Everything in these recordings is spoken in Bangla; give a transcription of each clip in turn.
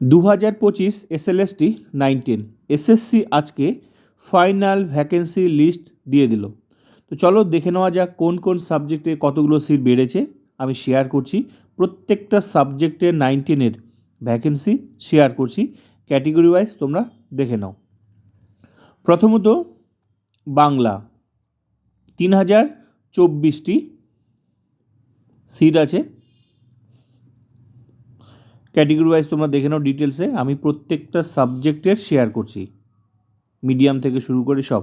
দু হাজার পঁচিশ এসএলএসটি নাইনটিন এসএসসি আজকে ফাইনাল ভ্যাকেন্সি লিস্ট দিয়ে দিল। তো চলো দেখে নেওয়া যাক কোন কোন সাবজেক্টে কতগুলো সিট বেড়েছে। আমি শেয়ার করছি। প্রত্যেকটা সাবজেক্টের নাইনটিনের ভ্যাকেন্সি শেয়ার করছি। ক্যাটেগরি ওয়াইজ তোমরা দেখে নাও। প্রথমত বাংলা। তিন হাজার চব্বিশটি সিট আছে। ক্যাটেগরি ওয়াইজ তোমরা দেখে নাও ডিটেলসে আমি প্রত্যেকটা সাবজেক্টের শেয়ার করছি। মিডিয়াম থেকে শুরু করে সব।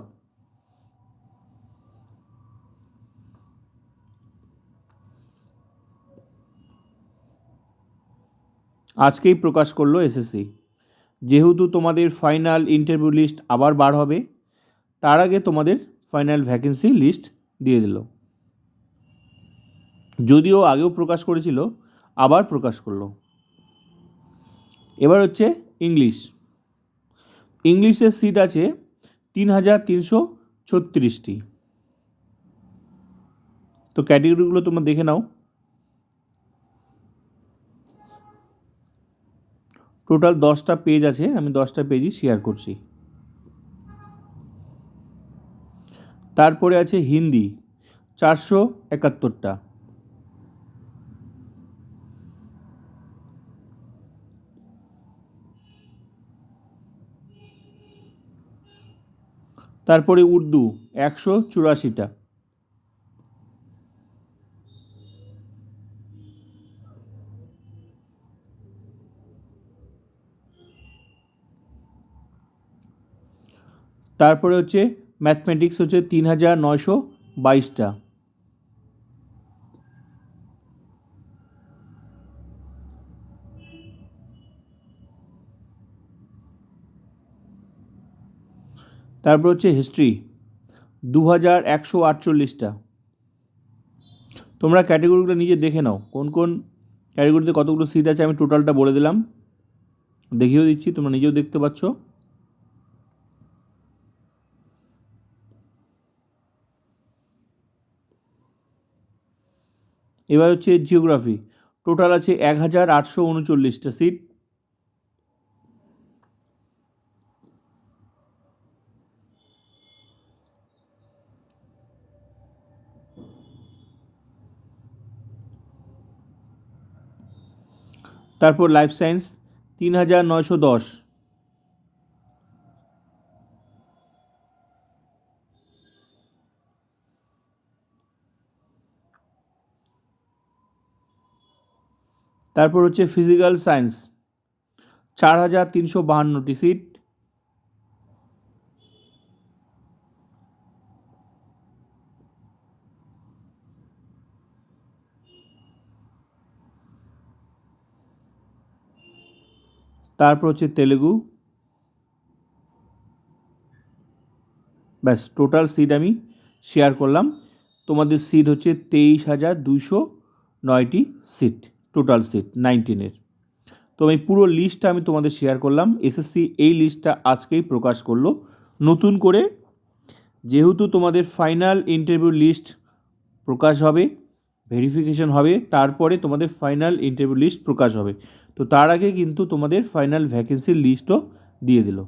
আজকেই প্রকাশ করল এসএসসি যেহেতু তোমাদের ফাইনাল ইন্টারভিউ লিস্ট আবার বার হবে, তার আগে তোমাদের ফাইনাল ভ্যাকেন্সি লিস্ট দিয়ে দিল। যদিও আগেও প্রকাশ করেছিল, আবার প্রকাশ করল। এবার হচ্ছে ইংলিশ। ইংলিশের সিট আছে তিন হাজার তিনশো ছত্রিশটি। তো ক্যাটেগরিগুলো তোমরা দেখে নাও। টোটাল দশটা পেজ আছে, আমি দশটা পেজই শেয়ার করছি। তারপরে আছে হিন্দি, চারশো একাত্তরটা। তারপরে উর্দু একশো চুরাশিটা। তারপরে হচ্ছে ম্যাথমেটিক্স হচ্ছে তিন হাজার নয়শো বাইশটা। তারপর হচ্ছে হিস্ট্রি দু হাজার একশো আটচল্লিশটা। তোমরা ক্যাটেগরিগুলো নিজে দেখে নাও, কোন কোন ক্যাটেগরিতে কতগুলো সিট আছে আমি টোটালটা বলে দিলাম। দেখিয়েও দিচ্ছি, তোমরা নিজেও দেখতে পাচ্ছ। এবার হচ্ছে জিওগ্রাফি টোটাল আছে এক হাজার আটশো উনচল্লিশটা সিট তারপর লাইফ সায়েন্স তিন হাজার নয়শো দশ। তারপর হচ্ছে ফিজিক্যাল সায়েন্স চার হাজার তিনশো বাহান্নটি সিট তারপর হচ্ছে তেলেগু। ব্যাস টোটাল সিট আমি শেয়ার করলাম। তোমাদের সিট হচ্ছে তেইশ হাজার দুইশো নয়টি সিট টোটাল সিট নাইনটিনের তো আমি পুরো লিস্টটা আমি তোমাদের শেয়ার করলাম। এসএসসি এই লিস্টটা আজকেই প্রকাশ করল। নতুন করে যেহেতু তোমাদের ফাইনাল ইন্টারভিউ লিস্ট প্রকাশ হবে ভেরিফিকেশন হবে, তারপরে তোমাদের ফাইনাল ইন্টারভিউ লিস্ট প্রকাশ হবে। তো তার আগে কিন্তু তোমাদের ফাইনাল ভ্যাকেন্সির লিস্টও দিয়ে দিল।